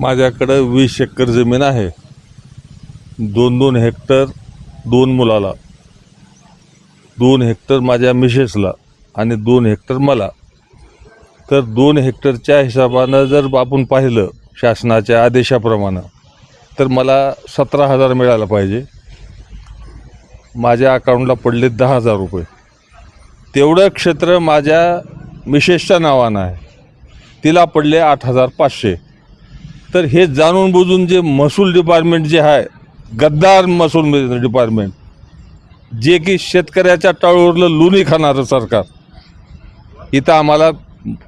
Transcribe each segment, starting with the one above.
माझ्याकडं वीस एकर जमीन आहे. दोन दोन हेक्टर दोन मुलाला दोन हेक्टर माझ्या मिसेसला आणि दोन हेक्टर मला. तर दोन हेक्टरच्या हिशोबानं जर आपण पाहिलं शासनाच्या आदेशाप्रमाणे तर मला सतरा हजार मिळायला पाहिजे. माझ्या अकाउंटला पडले दहा हजार रुपये. तेवढं क्षेत्र माझ्या मिसेसच्या नावानं आहे. तिला पडले आठ हजार पाचशे. तर हे जाणून बुजून जे महसूल डिपार्टमेंट जे आहे गद्दार महसूल डिपार्टमेंट जे की शेतकऱ्याच्या टाळूवरलं लुणी खाणारं सरकार इथं आम्हाला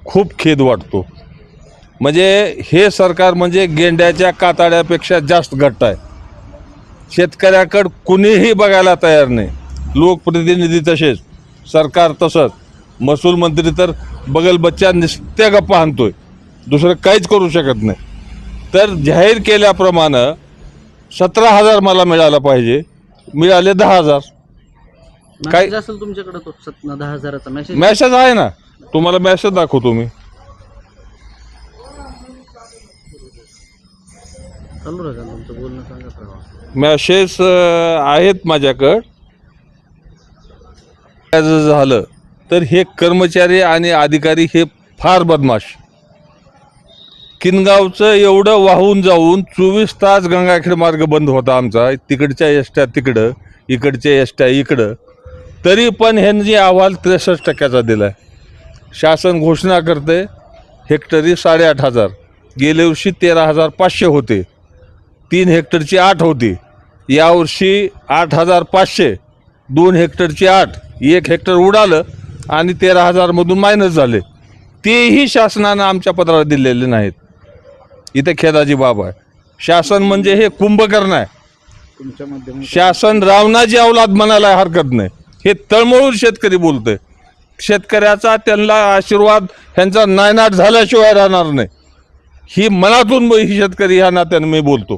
खूप खेद वाटतो. म्हणजे हे सरकार म्हणजे गेंड्याच्या काताड्यापेक्षा जास्त घट्ट आहे. शेतकऱ्याकडं कुणीही बघायला तयार नाही. लोकप्रतिनिधी तसेच सरकार तसंच. महसूल मंत्री तर बगल बच्चा नुसत्या गप्पा आणतोय दुसरं काहीच करू शकत नाही. तर जाहीर केल्याप्रमाणे सतरा हजार मला मिळालं पाहिजे. मिळाले दहा हजार. काय- मेसेज असेल तुमच्याकडे तो सत दहा हजाराचा मेसेज मॅसेज आहे ना. तुम्हाला मॅसेज दाखवतो मी चालू राहा तुमचं बोलणं सांगत राहा मॅसेज आहेत माझ्याकडं. झालं तर हे कर्मचारी आणि अधिकारी हे फार बदमाश. किनगावचं एवढं वाहून जाऊन चोवीस तास गंगाखेड मार्ग बंद होता आमचा. तिकडच्या एसट्या तिकडं इकडच्या एसट्या इकडं. तरी पण ह्यांनी अहवाल त्रेसष्ट टक्क्याचा दिला आहे शासन घोषणा करते हेक्टरी साडेआठ हजार. गेल्या वर्षी तेरा हजार पाचशे होते. तीन हेक्टरची आठ होती. यावर्षी आठ हजार पाचशे. दोन हेक्टरची आठ. एक हेक्टर उडालं आणि तेरा हजारमधून मायनस झाले. तेही शासनानं आमच्या पत्राला दिलेले नाहीत. इथे खेदाची बाब आहे. शासन म्हणजे हे कुंभकर्ण आहे. शासन रावणाची अवलाद म्हणायला हरकत नाही. हे तळमळून शेतकरी बोलतोय. शेतकऱ्याचा त्यांना आशीर्वाद ह्यांचा नायनाट झाल्याशिवाय राहणार नाही. ही मनातून ही शेतकरी ह्या नात्यानं मी बोलतो.